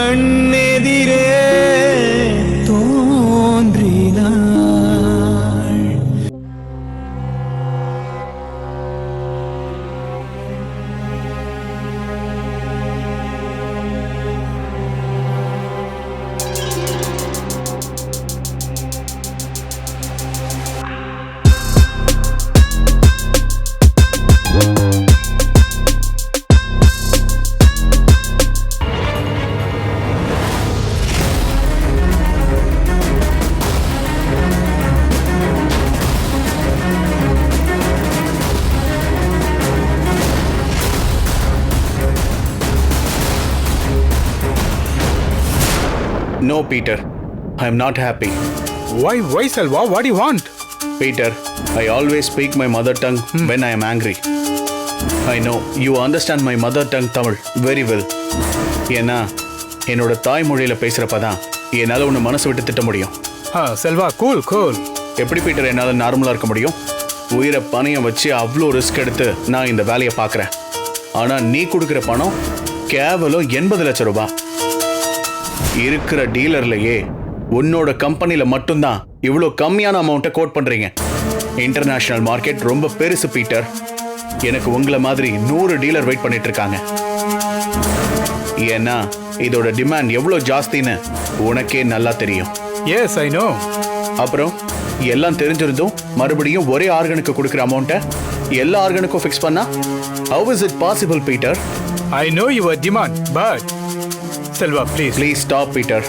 கண் No, Peter. I'm not happy. Why, why, Selva? What do you want? Peter, I always speak my mother tongue when I am angry. I know you understand my mother tongue Tamil very well. ஏன்னா என்னோட தாய்மொழியில பேசுறப்ப தான் என்னால் உன்னை மனசு விட்டு திட்ட முடியும் Ah, Selva, cool, cool. எப்படி பீட்டர் என்னால் நார்மலாக இருக்க முடியும் உயிரை பணையம் வச்சு அவ்வளோ ரிஸ்க் எடுத்து நான் இந்த வேலையை பார்க்குறேன் ஆனால் நீ கொடுக்குற பணம் கேவலம் எண்பது லட்சம் ரூபாய் இருக்கிற டீலர்லயே உன்னோட கம்பெனியில் மட்டும்தான் இவ்வளோ கம்மியான அமௌண்ட்டை கோட் பண்ணுறீங்க இன்டர்நேஷனல் மார்க்கெட் ரொம்ப பெருசு பீட்டர். எனக்கு உங்களை மாதிரி நூறு டீலர் வெயிட் பண்ணிட்டு இருக்காங்க. ஏன்னா இதோட டிமாண்ட் எவ்வளோ ஜாஸ்தின்னு உனக்கே நல்லா தெரியும். I know. அப்புறம் எல்லாம் தெரிஞ்சிருந்தும் மறுபடியும் ஒரே ஆர்கனுக்கு கொடுக்குற அமௌண்ட்டை எல்லா ஆர்கனுக்கும் ஃபிக்ஸ் பண்ணா how is it possible Peter? I know your demand, but Selva please please stop Peter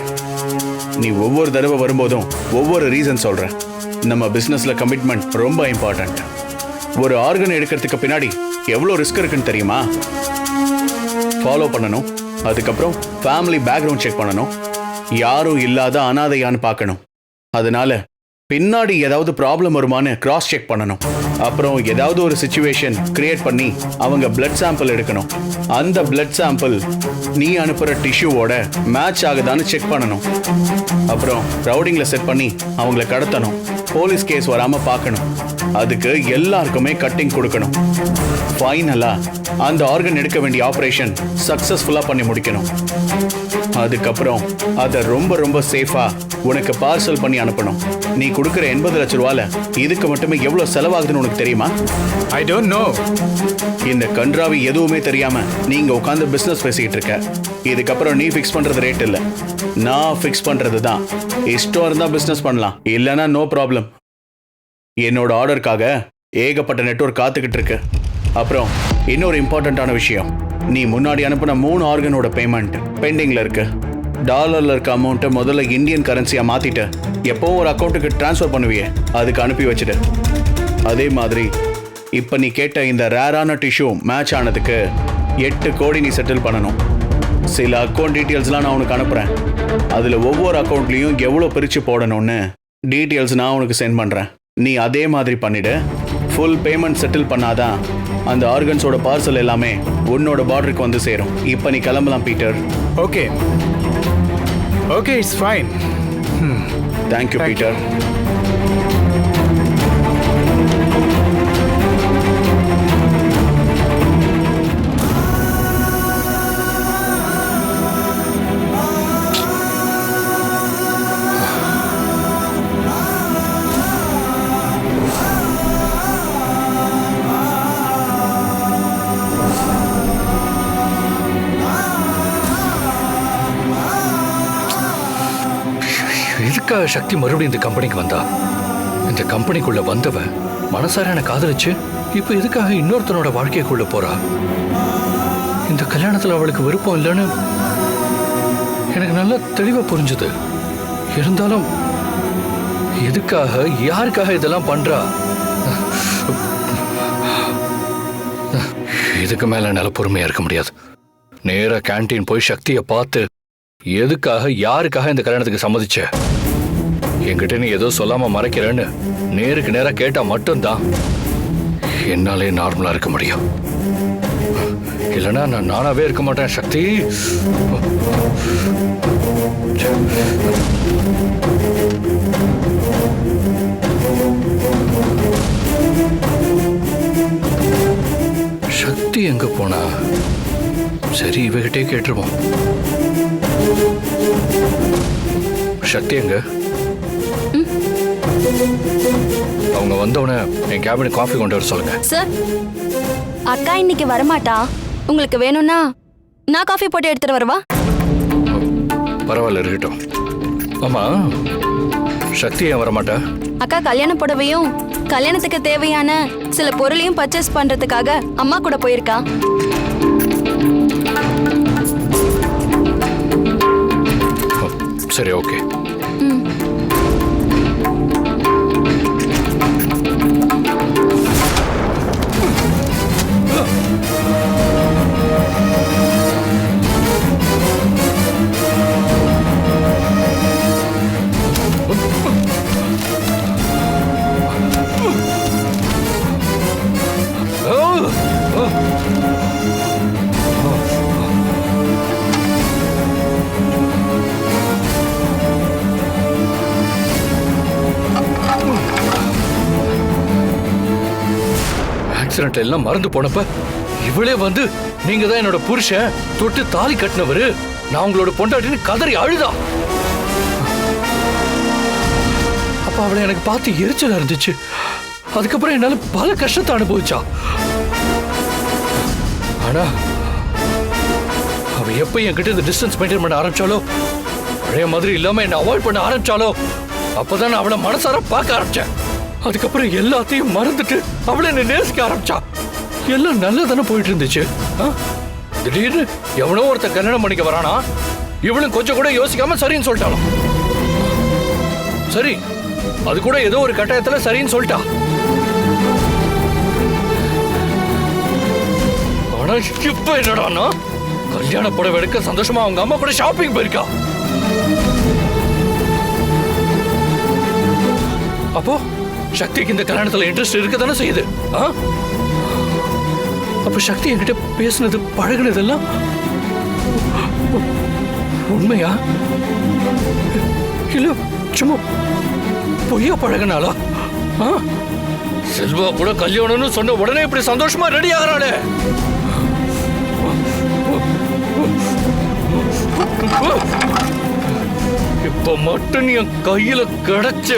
நீ ஒவ்வொரு தடவை வரும்போதும் ஒவ்வொரு ரீசன் சொல்கிறேன் நம்ம பிஸ்னஸில் கமிட்மெண்ட் ரொம்ப இம்பார்ட்டண்ட் ஒரு ஆர்கன் எடுக்கிறதுக்கு பின்னாடி எவ்வளோ ரிஸ்க் இருக்குன்னு தெரியுமா? ஃபாலோ பண்ணணும். அதுக்கப்புறம் ஃபேமிலி பேக்ரவுண்ட் செக் பண்ணணும். யாரும் இல்லாத அனாதையான்னு பார்க்கணும். அதனால பின்னாடி ஏதாவது ப்ராப்ளம் வருமான்னு கிராஸ் செக் பண்ணணும். அப்புறம் ஏதாவது ஒரு சுச்சுவேஷன் கிரியேட் பண்ணி அவங்க பிளட் சாம்பிள் எடுக்கணும். அந்த பிளட் சாம்பிள் நீ அனுப்புகிற டிஷ்யூவோட மேட்ச் ஆகுதான்னு செக் பண்ணணும். அப்புறம் ரவுடிங்கில் செட் பண்ணி அவங்கள கடத்தணும். போலீஸ் கேஸ் வராமல் பார்க்கணும். அதுக்கு எல்லாருக்குமே கட்டிங் கொடுக்கணும். ஃபைனலாக அந்த ஆர்கன் எடுக்க வேண்டிய ஆப்ரேஷன் சக்ஸஸ்ஃபுல்லாக பண்ணி முடிக்கணும். அதுக்கப்புறம் அதை ரொம்ப ரொம்ப சேஃபா உனக்கு பார்சல் பண்ணி அனுப்பணும். நீ கொடுக்குற எண்பது லட்ச ரூபால இதுக்கு மட்டுமே எவ்வளவு செலவாகுதுன்னு உனக்கு தெரியுமா? I don't know. இந்த கன்றாவி எதுவுமே தெரியாம நீங்க உட்காந்து பிசினஸ் பேசிட்டு இருக்க. இதுக்கப்புறம் நீ ஃபிக்ஸ் பண்றது ரேட் இல்ல. நான் ஃபிக்ஸ் பண்றது தான். இஷ்டம் இருந்தா பிசினஸ் பண்ணலாம். இல்லைன்னா நோ ப்ராப்ளம் என்னோட ஆர்டருக்காக ஏகப்பட்ட நெட்வொர்க் காத்துக்கிட்டு இருக்கு. அப்புறம் இன்னொரு இம்பார்ட்டண்ட்டான விஷயம். நீ முன்னாடி அனுப்பின மூணு ஆர்கனோட பேமெண்ட் பெண்டிங்கில் இருக்கு. டாலர்ல இருக்க அமௌண்ட்டை முதல்ல இந்தியன் கரன்சியாக மாற்றிட்டு எப்போ ஒரு அக்கௌண்ட்டுக்கு ட்ரான்ஸ்ஃபர் பண்ணுவியே அதுக்கு அனுப்பி வச்சுட்டு அதே மாதிரி இப்போ நீ கேட்ட இந்த ரேரான டிஷ்யூ மேட்ச் ஆனதுக்கு எட்டு கோடி நீ செட்டில் பண்ணணும். சில அக்கௌண்ட் டீட்டெயில்ஸ்லாம் நான் உனக்கு அனுப்புகிறேன் அதில் ஒவ்வொரு அக்கௌண்ட்லேயும் எவ்வளோ பிரித்து போடணும்னு டீட்டெயில்ஸ் நான் உனக்கு சென்ட் பண்ணுறேன் நீ அதே மாதிரி பண்ணிவிடு ஃபுல் பேமெண்ட் செட்டில் பண்ணாதான் அந்த ஆர்கன்ஸோட பார்சல் எல்லாமே உன்னோட பார்டருக்கு வந்து சேரும் இப்போ நீ கிளம்பலாம் Peter Okay. Okay, it's fine. Thank you. Peter எதுக்காக சக்தி மறுபடியும் இந்த கம்பெனிக்கு வந்தா? இந்த கம்பெனிக்குள்ள வந்தவ மனசார என்னை காதலிச்சு? இப்போ எதுக்காக இன்னொருத்தனோட வாழ்க்கைக்குள்ள போறா? இந்த கல்யாணத்துல அவளுக்கு விருப்பம் இல்லைன்னு எனக்கு நல்லா தெளிவா புரிஞ்சுது. இருந்தாலும் எதுக்காக யாருக்காக இதெல்லாம் பண்றா? இதுக்கு மேல என்னால பொறுமையா இருக்க முடியாது. நேரா கேன்டீன் போய் சக்தியை பார்த்து எதுக்காக யாருக்காக இந்த கல்யாணத்துக்கு சம்மதிச்ச? என்கிட்ட நீ ஏதோ சொல்லாம மறைக்கிறேன்னு நேருக்கு நேரா கேட்டா மட்டும்தான். என்னாலே நார்மலா இருக்க முடியும். இல்லைன்னா நான் நானாவே இருக்க மாட்டேன் சக்தி. சக்தி எங்க போனா? சரி இவகிட்டே கேட்டுருவோம். சக்தி எங்க? அவங்க வந்தவுடனே என் கேபினுக்கு காஃபி கொண்டு வர சொல்லுங்க. சார் அக்கா இன்னைக்கு வரமாட்டா. உங்களுக்கு வேணும்னா நான் காஃபி போட்டு எடுத்துட்டு வரவா? பரவாயில்ல இருக்கட்டும். ஆமா சக்தி ஏன் வரமாட்டா? அக்கா கல்யாண புடவையும் கல்யாணத்துக்கு தேவையான சில பொருளையும் பர்ச்சேஸ் பண்றதுக்காக அம்மா கூட போயிருக்கா? சரி ஓகே ம். ஆக்சிடென்ட் எல்லாம் மறந்து போனப்ப இவளே வந்து நீங்க தான் என்னோட புருஷன் தொட்டு தாலி கட்டினவரு. நான் உங்களோட பொண்டாட்டின்னு கதறி அழுதா. அப்ப அவளை எனக்கு பார்த்து எரிச்சலா இருந்துச்சு. அதுக்கப்புறம் என்னால பல கஷ்டத்தை அனுபவிச்சா. ஆனா அவ எப்ப என்கிட்ட இந்த டிஸ்டன்ஸ் மெயின்டைன் பண்ண ஆரம்பிச்சாலோ பழைய மாதிரி இல்லாம என்ன அவாய்ட் பண்ண ஆரம்பிச்சாலோ அப்பதான் நான் அவளை மனசார பார்க்க ஆரம்பிச்சேன். அதுக்கப்புறம் எல்லாத்தையும் மறந்துட்டு அவளை என்ன நேசிக்க ஆரம்பிச்சா. எல்லாம் நல்லா தானே போயிட்டு இருந்துச்சு ஆ? திடீர்னு எவனோ ஒருத்த கல்யாணம் பண்ணிக்க வரானா? இவளும் கொஞ்சம் கூட யோசிக்காம சரின்னு சொல்லிட்டாலும் சரி அது கூட ஏதோ ஒரு கட்டாயத்துல சரின்னு சொல்லிட்டா. ஆனா இப்ப என்னடான்னா கல்யாண புடவை எடுக்க சந்தோஷமா அவங்க அம்மா கூட ஷாப்பிங் போயிருக்கா? அப்போ சக்திக்கு இந்த கல்யாணத்துல இன்ட்ரெஸ்ட் இருக்க தானே செய்யுது ஆ? அப்ப சக்தி என்கிட்ட பேசுனது பழகுனதெல்லாம் உண்மையா இல்ல சும்மா பொய்யா பழகினாளா ஆ? செல்வா கூட கல்யாணம்னு சொன்ன உடனே இப்படி சந்தோஷமா ரெடி ஆகிறாளே இப்ப மட்டும் நீ என் கையில கிடைச்ச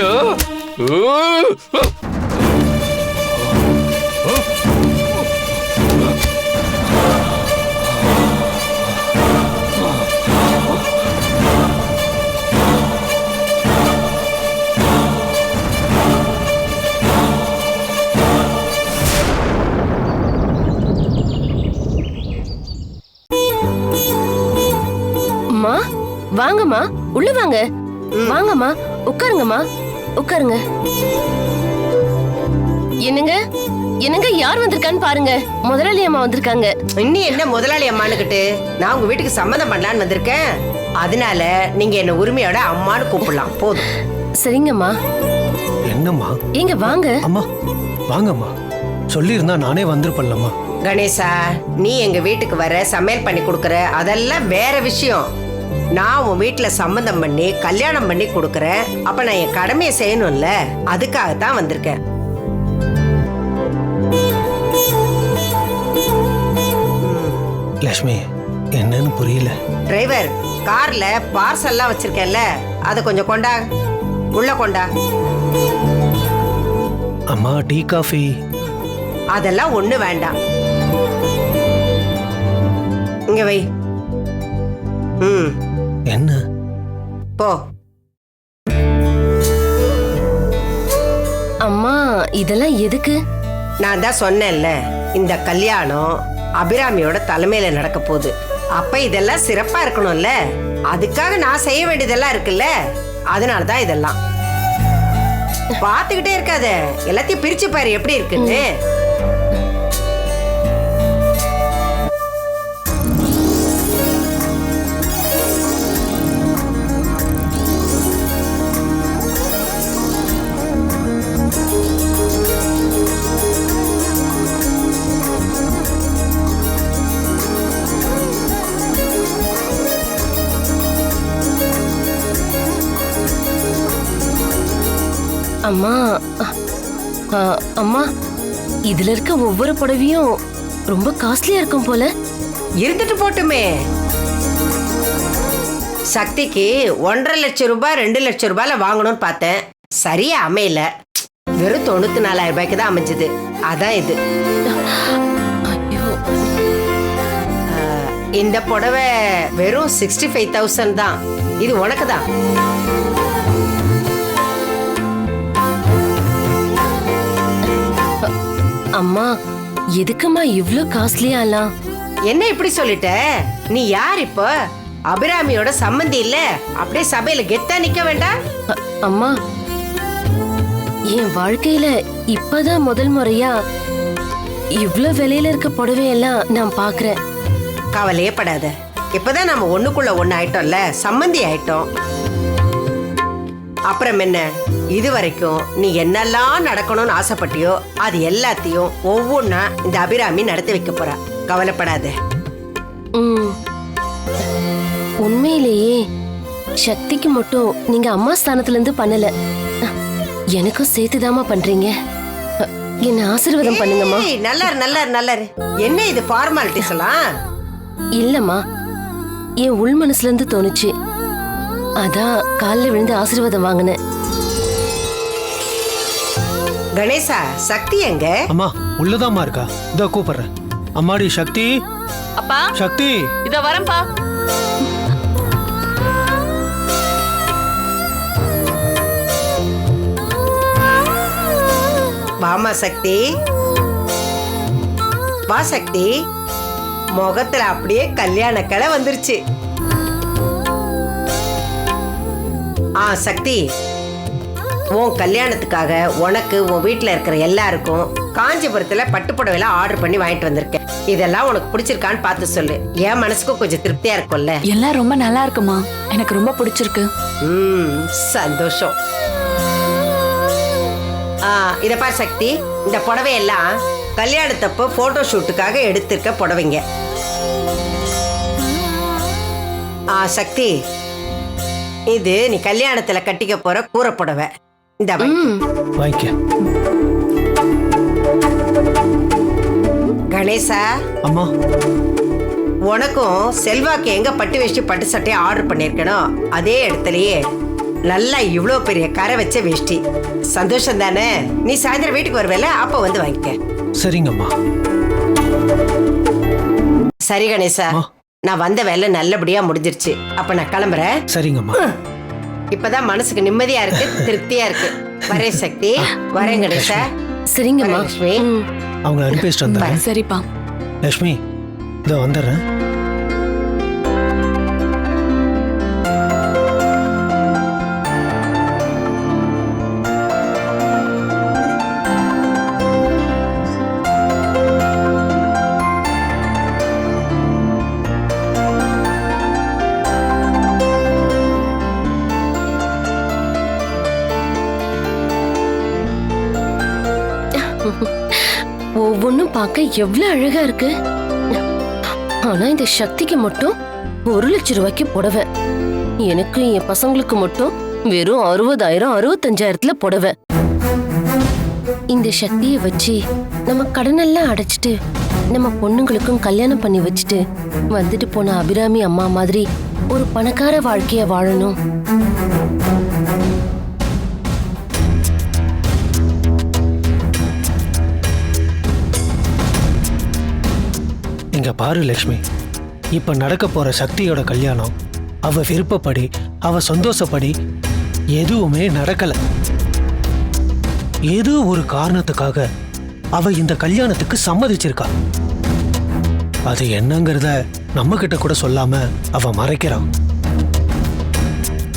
வாங்கம்மா உள்ள வாங்க. வாங்கம்மா உட்காருங்கம்மா. உட்காருங்க. என்னங்க? என்னங்க யார் வந்திருக்கான்னு பாருங்க. முதலாளி அம்மா வந்திருக்காங்க. இன்னும் என்ன முதலாளி அம்மானுக்கிட்டு நான் உங்க வீட்டுக்கு சம்மந்தம் பண்ணலான்னு வந்திருக்கேன். அதனால நீங்க என்ன உரிமையோட அம்மான்னு கூப்பிடலாம். போதும். சரிங்கம்மா. என்னம்மா? ஏங்க வாங்க. அம்மா வாங்கம்மா. சொல்லியிருந்தா நானே வந்திருப்பேன்லம்மா. கணேசா நீ எங்க வீட்டுக்கு வர சமையல் பண்ணி கொடுக்கற அதெல்லாம் வேற விஷயம். நான் உன் வீட்டுல சம்மந்தம் பண்ணி கல்யாணம் பண்ணி கொடுக்கறேன் அப்ப நான் என் கடமையை செய்யணும்ல? அதுக்காகத்தான் வந்திருக்கேன். லக்ஷ்மி என்னன்னு புரியல. டிரைவர் கார்ல பார்சல்லாம் வச்சிருக்கேன்ல அதை கொஞ்சம் கொண்டா. உள்ள கொண்டா. அம்மா டீ காஃபி. அதெல்லாம் ஒண்ணு வேண்டாம். இங்க வை. ம். என்ன? போ. அம்மா இதெல்லாம் எதுக்கு? நான் தான் சொன்னேன்ல இந்த கல்யாணம் அபிராமியோட தலைமையில நடக்க போகுது. அப்ப இதெல்லாம் சிறப்பா இருக்கணும்ல? அதுக்காக நான் செய்ய வேண்டியதெல்லாம் இருக்குல்ல? அதனால தான் இதெல்லாம். பார்த்துக்கிட்டே இருக்காத. எல்லாத்தையும் பிரிச்சு பாரு எப்படி இருக்குன்னு. அம்மா இதுல இருக்க ஒவ்வொரு புடவையும் ரொம்ப காஸ்ட்லியா இருக்கும் போல. இருந்துட்டு போட்டுமே. சக்திக்கு ஒன்றரை லட்சம் ரூபாய் ரெண்டு லட்சம் ரூபாயில வாங்கணும்னு பார்த்தேன். சரியா அமையல. வெறும் தொண்ணூத்தி நாலாயிரம் ரூபாய்க்கு தான் அமைஞ்சது. அதான் இது. இந்த புடவை வெறும் சிக்ஸ்டி ஃபைவ் தௌசண்ட் தான். இது உனக்கு தான் அம்மா எதுக்கும்மா இவ்ளோ காஸ்ட்லியாலாம் என்ன இப்படி சொல்லிட்ட? நீ யார் இப்போ? அபிராமியோட சம்மந்தி இல்ல? அப்படியே சபையில கெத்தா நிக்க வேண்டாம்? அம்மா என் வாழ்க்கையில இப்பதான் முதல் முறையா இவ்ளோ விலையில இருக்க புடவையெல்லாம் நான் பாக்குறேன். கவலையே படாத. இப்பதான் நம்ம ஒண்ணுக்குள்ள ஒண்ணு ஆயிட்டோம்ல சம்மந்தி ஆயிட்டோம். அப்புறம் என்ன? இது வரைக்கும் நீ என்னெல்லாம் நடக்கணும்னு ஆசைப்பட்டியோ அது எல்லாத்தையும் ஒவ்வொன்னா இந்த அபிராமி நடத்தி வைக்க போறா. கவலைப்படாத. உண்மையிலேயே சக்திக்கு மட்டும் நீங்க அம்மா ஸ்தானத்துல இருந்து பண்ணல. எனக்கும் சேர்த்துதாம்மா பண்றீங்க. என்ன ஆசீர்வாதம் பண்ணுங்கம்மா. நல்லாரு நல்லாரு நல்லாரு. என்ன இது ஃபார்மாலிட்டிஸ் எல்லாம்? இல்லம்மா. என் உள் மனசுல இருந்து தோணுச்சு. அதான் கால்ல விழுந்து ஆசீர்வாதம் வாங்கினேன். கணேசா சக்தி எங்க? அம்மா உள்ளதாம்மா இருக்கா. இதோ கூப்பிடுறேன். அம்மாடி சக்தி. அப்பா சக்தி. இத வரேன்ப்பா. வாமா சக்தி. வா சக்தி. முகத்துல அப்படியே கல்யாண கலை வந்துருச்சு. ஆ சக்தி. உன் கல்யாணத்துக்காக உனக்கு உன் வீட்ல இருக்கிற எல்லாருக்கும் காஞ்சிபுரத்துல பட்டுப்புடவைலாம் ஆர்டர் பண்ணி வாங்கிட்டு வந்திருக்கேன். இதெல்லாம் உனக்கு பிடிச்சிருக்கான்னு பார்த்து சொல்லு. என் மனசுக்கும் கொஞ்சம் திருப்தியா இருக்கும்ல? எல்லாம் ரொம்ப நல்லா இருக்குமா? எனக்கு ரொம்ப பிடிச்சிருக்கு. ம் சந்தோஷம். ஆ இத பார் சக்தி. இந்த புடவையெல்லாம் கல்யாணத்தப்போ போட்டோ ஷூட்டுக்காக எடுத்திருக்க புடவைங்க. ஆ சக்தி. இது நீ கல்யாணத்துல கட்டிக்க போற கூரை புடவை. இந்த கணேசா. அம்மா. உனக்கும் செல்வாக்கு எங்க பட்டு வேஷ்டி பட்டு சட்டையை ஆர்டர் பண்ணிருக்கனோ அதே இடத்துலயே நல்லா இவ்ளோ பெரிய கரை வச்ச வேஷ்டி. சந்தோஷம் தானே? நீ சாயந்தரம் வீட்டுக்கு வருவேல அப்ப வந்து வாங்கிக்க. சரிங்கம்மா. சரி கணேசா. நான் வந்த வேலை நல்லபடியா முடிஞ்சிருச்சு. அப்ப நான் கிளம்புறேன். சரிங்கம்மா. இப்பதான் மனசுக்கு நிம்மதியா இருக்கு திருப்தியா இருக்கு. வரேன் சக்தி. வரேன் கணேசா. சரிங்கம்மா. வரேன் லட்சுமி. ம். அவங்கள அனுப்பி வச்சுட்டு வந்துடுறேன். சரிப்பா. லக்ஷ்மி இதோ வந்துடுறேன். ஒவ்வொன்றும் பார்க்க எவ்வளவு அழகா இருக்கு. ஆனா இந்த சக்திக்கு மட்டும் ஒரு லட்சம் ரூபாய்க்கு புடவை. எனக்கு என் பசங்களுக்கு மட்டும் வெறும் அறுபதாயிரம் அறுபத்தஞ்சாயிரத்துல புடவை. இந்த சக்தியை வச்சு நம்ம கடனெல்லாம் அடைச்சிட்டு நம்ம பொண்ணுங்களுக்கும் கல்யாணம் பண்ணி வச்சுட்டு வந்துட்டு போன அபிராமி அம்மா மாதிரி ஒரு பணக்கார வாழ்க்கைய வாழணும். இங்க பாரு லக்ஷ்மி. இப்ப நடக்க போற சக்தியோட கல்யாணம் அவ விருப்பப்படி அவ சந்தோஷப்படி எதுவுமே நடக்கல. ஏதோ ஒரு காரணத்துக்காக அவ இந்த கல்யாணத்துக்கு சம்மதிச்சிருக்கா. அது என்னங்கிறத நம்ம கிட்ட கூட சொல்லாம அவ மறைக்கிறான்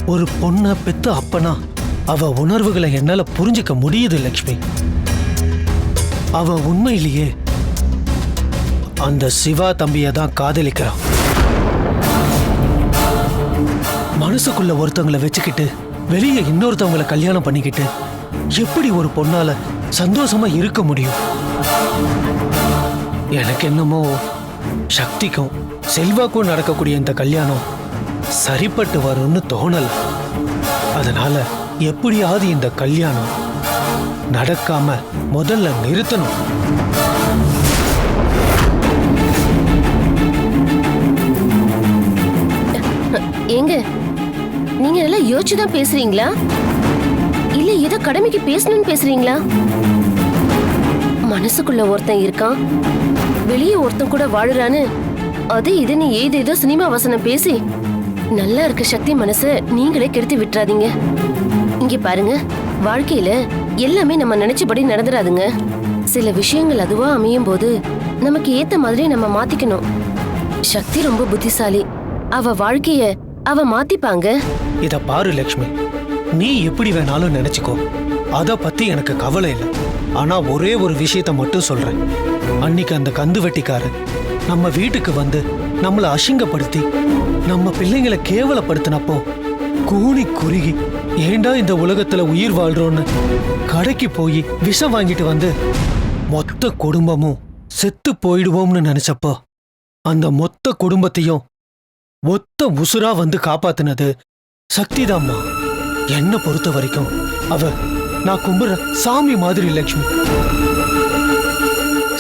ஒரு பொண்ண பெத்து அப்பனா அவ உணர்வுகளை என்னால புரிஞ்சுக்க முடியுது லக்ஷ்மி. அவ உண்மையிலேயே அந்த சிவா தம்பியை தான் காதலிக்கிறான் மனசுக்குள்ள ஒருத்தவங்களை வச்சுக்கிட்டு வெளியே இன்னொருத்தவங்களை கல்யாணம் பண்ணிக்கிட்டு எப்படி ஒரு பொண்ணால சந்தோஷமா இருக்க முடியும்? எனக்கு என்னமோ சக்திக்கும் செல்வாக்கும் நடக்கக்கூடிய இந்த கல்யாணம் சரிப்பட்டு வரும்னு தோணல. அதனால எப்படியாவது இந்த கல்யாணம் நடக்காம முதல்ல நிறுத்தணும். ஏங்க நீங்க நல்லா யோசிச்சுதான் பேசுறீங்களா? இல்ல ஏதோ கடமைக்கு பேசணும்னு பேசுறீங்களா? மனசுக்குள்ள ஒருத்தன் இருக்கான் வெளியே ஒருத்தன் கூட வாழுறான்னு அது இதுன்னு ஏது ஏதோ சினிமா வசனம் பேசி நல்லா இருக்க சக்தி மனச நீங்களே கெடுத்து விட்டுறாதீங்க. இங்க பாருங்க வாழ்க்கையில எல்லாமே நம்ம நினைச்சபடி நடந்துடாதுங்க. சில விஷயங்கள் அதுவா அமையும் போது நமக்கு ஏத்த மாதிரி நம்ம மாத்திக்கணும். சக்தி ரொம்ப புத்திசாலி. அவ வாழ்க்கைய அவ மாத்திப்பாங்க. இத பாரு லக்ஷ்மி. நீ எப்படி வேணாலும் நினைச்சுக்கோ. அத பத்தி எனக்கு கவலை இல்லை. ஆனா ஒரே ஒரு விஷயத்த மட்டும் சொல்றேன். அன்னைக்கு அந்த கந்து வெட்டிக்காரன் நம்ம வீட்டுக்கு வந்து நம்மளை அசிங்கப்படுத்தி நம்ம பிள்ளைங்களை கேவலப்படுத்தினப்போ கூனி குறுகி ஏண்டா இந்த உலகத்துல உயிர் வாழ்றோன்னு கடைக்கு போய் விஷம் வாங்கிட்டு வந்து மொத்த குடும்பமும் செத்து போயிடுவோம்னு நினைச்சப்போ அந்த மொத்த குடும்பத்தையும் ஒத்த உசுரா வந்து காப்பாத்துனது. சக்திதாம்மா என்ன பொறுத்த வரைக்கும் அவ நான் கும்புற சாமி மாதிரி லக்ஷ்மி.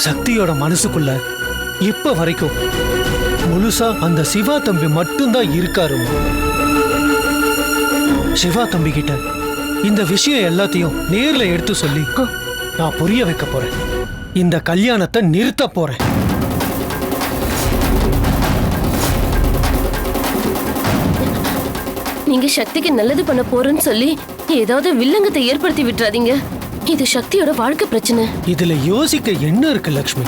சக்தியோட மனசுக்குள்ள இப்ப வரைக்கும் முழுசா அந்த சிவா தம்பி மட்டும்தான் இருக்காரு. சிவா தம்பி கிட்ட இந்த விஷயம் எல்லாத்தையும் நேர்ல எடுத்து சொல்லி நான் புரிய வைக்க போறேன். இந்த கல்யாணத்தை நிறுத்த போறேன். நீங்க சக்திக்கு நல்லது பண்ண போறேன்னு சொல்லி ஏதாவது வில்லங்கத்தை ஏற்படுத்தி விட்டுறாதீங்க. இது சக்தியோட வாழ்க்கை பிரச்சனை. இதுல யோசிக்க என்ன இருக்கு லக்ஷ்மி?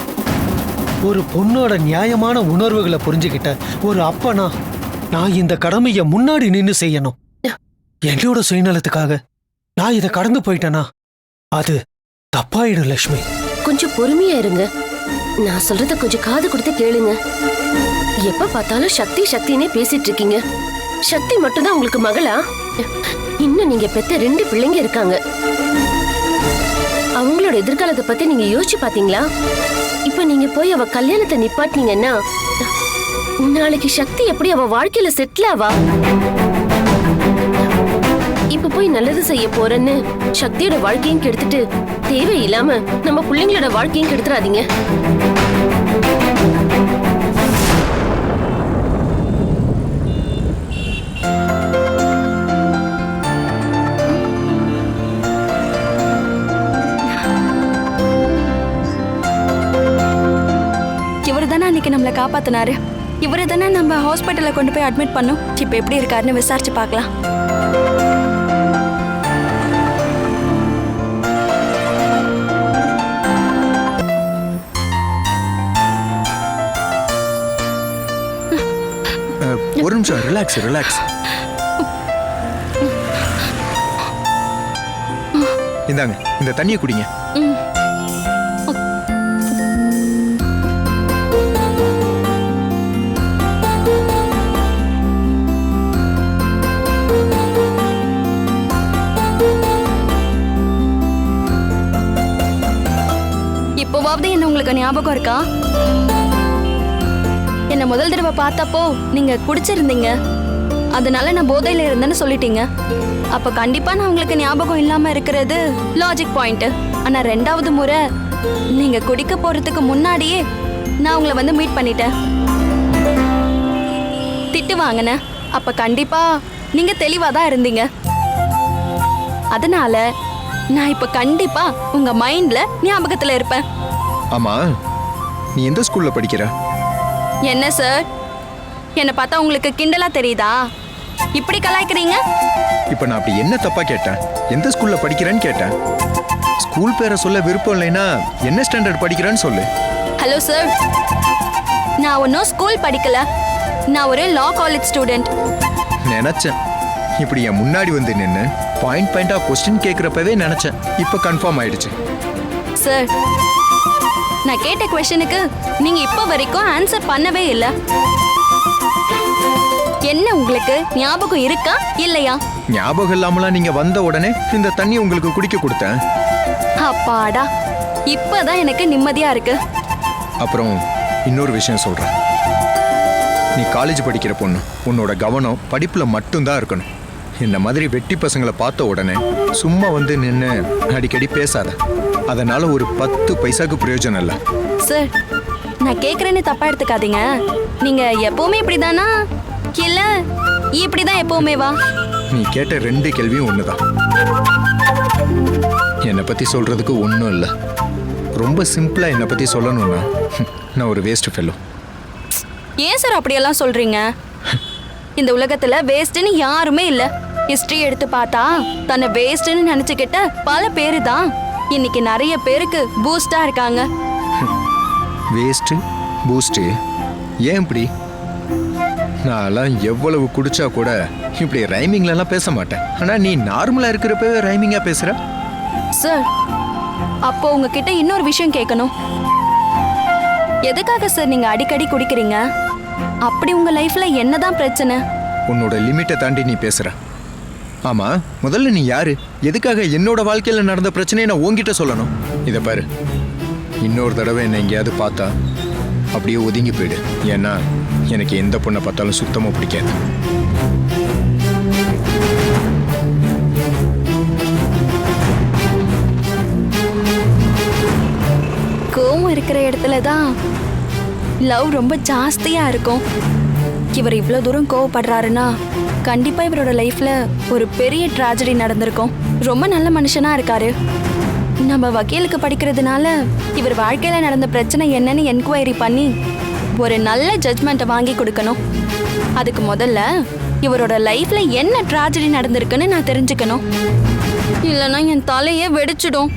ஒரு பொண்ணோட நியாயமான உணர்வுகளை புரிஞ்சுக்கிட்ட ஒரு அப்பனா நான் இந்த கடமைய முன்னாடி நின்னு செய்யணும். என்னோட சுயநலத்துக்காக நான் இதை கடந்து போயிட்டேனா? அது தப்பாயிடும் லக்ஷ்மி. கொஞ்சம் பொறுமையா இருங்க. நான் சொல்றத கொஞ்சம் காது கொடுத்து கேளுங்க. எப்ப பார்த்தாலும் சக்தி சக்தினே பேசிட்டு இருக்கீங்க. சக்தி மட்டும்தான் உங்களுக்கு மகளா? இன்னும் நீங்க பெத்த ரெண்டு பிள்ளைங்க இருக்காங்க. அவங்களோட எதிர்காலத்தை பத்தி நீங்க யோசிச்சு பாத்தீங்களா? இப்ப நீங்க போய் அவ கல்யாணத்தை நிப்பாட்டினீங்கன்னா நாளைக்கு சக்தி எப்படி அவ வாழ்க்கையில செட்டில் ஆவா? இப்ப போய் நல்லது செய்ய போறேன்னு சக்தியோட வாழ்க்கையும் கெடுத்துட்டு தேவையில்லாம நம்ம பிள்ளைங்களோட வாழ்க்கையும் கெடுத்துறாதீங்க. நம்மளை காப்பாத்தினாரு. இவரு தானே நம்ம ஹாஸ்பிட்டல்ல கொண்டு போய் அட்மிட் பண்ணோம். இப்ப எப்படி இருக்காருன்னு விசாரிச்சு பார்க்கலாம். ஒரு நிமிஷம் ரிலாக்ஸ் ரிலாக்ஸ் இந்தாங்க இந்த தண்ணியை குடிங்க. ஏதாவது என்ன உங்களுக்கு ஞாபகம் இருக்கா? என்ன முதல் தடவை பார்த்தப்போ நீங்க குடிச்சிருந்தீங்க. அதனால நான் போதையில இருந்தேன்னு சொல்லிட்டீங்க. அப்ப கண்டிப்பா நான் உங்களுக்கு ஞாபகம் இல்லாம இருக்கிறது லாஜிக் பாயிண்ட் ஆனா ரெண்டாவது முறை நீங்க குடிக்க போறதுக்கு முன்னாடியே நான் உங்களை வந்து மீட் பண்ணிட்டேன். திட்டு வாங்கினேன் அப்ப கண்டிப்பா நீங்க தெளிவா தான் இருந்தீங்க. அதனால நான் இப்ப கண்டிப்பா உங்க மைண்ட்ல ஞாபகத்துல இருப்பேன். ஆமா நீ எந்த ஸ்கூல்ல படிக்கிற? என்ன சார்? என்னை பார்த்தா உங்களுக்கு கிண்டலா தெரியுதா? இப்படி கலாய்க்கிறீங்க? இப்ப நான் அப்படி என்ன தப்பா கேட்டேன்? எந்த ஸ்கூல்ல படிக்கிறேன்னு கேட்டேன். ஸ்கூல் பேரை சொல்ல விருப்பம் இல்லைன்னா என்ன ஸ்டாண்டர்ட் படிக்கிறேன்னு சொல்லு. ஹலோ சார் நான் ஒன்றும் ஸ்கூல் படிக்கல. நான் ஒரு லா காலேஜ் ஸ்டூடெண்ட் நினைச்சேன். இப்படி என் முன்னாடி வந்து நின்று பாயிண்ட் பாயிண்டா கொஸ்டின் கேட்குறப்பவே நினைச்சேன். இப்போ கன்ஃபார்ம் ஆயிடுச்சு. சார் நான் கேட்ட கொஸ்டினுக்கு நீங்க இப்போ வரைக்கும் ஆன்சர் பண்ணவே இல்லை. என்ன உங்களுக்கு? ஞாபகம் இருக்கா? இல்லையா? ஞாபகம் இல்லாமலாம் நீங்க வந்த உடனே இந்த தண்ணி உங்களுக்கு குடிக்க கொடுத்தேன். அப்பாடா இப்பதான் எனக்கு நிம்மதியா இருக்கு. அப்புறம் இன்னொரு விஷயம் சொல்றேன். நீ காலேஜ் படிக்கிற பொண்ணு உன்னோட கவனம் படிப்புல மட்டும்தான் இருக்கணும். இந்த மாதிரி வெட்டி பசங்களை பார்த்த உடனே சும்மா வந்து நின்று அடிக்கடி பேசாத. அதனால ஒரு பத்து பைசாக்கு பிரயோஜனம் இல்லை. சார் நான் கேக்குறேன்னு தப்பா எடுத்துக்காதீங்க. நீங்க எப்பவுமே இப்படிதானா? இல்ல இப்படிதான் எப்பவுமே வா. நீ கேட்ட ரெண்டு கேள்வியும் ஒண்ணுதான். என்னை பத்தி சொல்றதுக்கு ஒன்றும் இல்லை. ரொம்ப சிம்பிளா என்னை பத்தி சொல்லணும்னா நான் ஒரு வேஸ்ட் ஃபெல்லோ ஏன் சார் அப்படியெல்லாம் சொல்றீங்க? இந்த உலகத்துல வேஸ்ட்னு யாருமே இல்ல. ஹிஸ்டரி எடுத்து பார்த்தா தன்னை வேஸ்ட்னு நினைச்சுக்கிட்ட பல பேரு தான். இன்னைக்கு நிறைய பேருக்கு பூஸ்டா இருக்காங்க. வேஸ்ட்டு பூஸ்ட்டு ஏன் இப்படி? நான்லாம் எவ்வளவு குடிச்சா கூட இப்படி ரைமிங்லலாம் பேச மாட்டேன். ஆனால் நீ நார்மலாக இருக்கிறப்பவே ரைமிங்காக பேசுகிற சார் அப்போ உங்ககிட்ட இன்னொரு விஷயம் கேட்கணும். எதுக்காக சார் நீங்க அடிக்கடி குடிக்கிறீங்க? அப்படி உங்க லைஃப்ல என்னதான் பிரச்சனை? உன்னோட லிமிட்டை தாண்டி நீ பேசுற. ஆமா முதல்ல நீ யாரு? எதுக்காக என்னோட வாழ்க்கையில நடந்த பிரச்சனையை நான் உங்ககிட்ட சொல்லணும்? இதை பாரு. இன்னொரு தடவை என்னை எங்கேயாவது பார்த்தா அப்படியே ஒதுங்கி போயிடு. ஏன்னா எனக்கு எந்த பொண்ணை பார்த்தாலும் சுத்தமாக பிடிக்காது. கோவம் இருக்கிற இடத்துல தான் லவ் ரொம்ப ஜாஸ்தியா இருக்கும். இவர் இவ்வளோ தூரம் கோவப்படுறாருன்னா கண்டிப்பா இவரோட லைஃப்ல ஒரு பெரிய ட்ராஜடி நடந்திருக்கும். ரொம்ப நல்ல மனுஷனா இருக்காரு. நம்ம வக்கீலுக்கு படிக்கிறதுனால இவர் வாழ்க்கையில நடந்த பிரச்சனை என்னன்னு என்கொயரி பண்ணி ஒரு நல்ல ஜட்மெண்ட்டை வாங்கி கொடுக்கணும். அதுக்கு முதல்ல இவரோட லைஃப்ல என்ன ட்ராஜடி நடந்திருக்குன்னு நான் தெரிஞ்சுக்கணும். இல்லைன்னா என் தலையே வெடிச்சிடும்.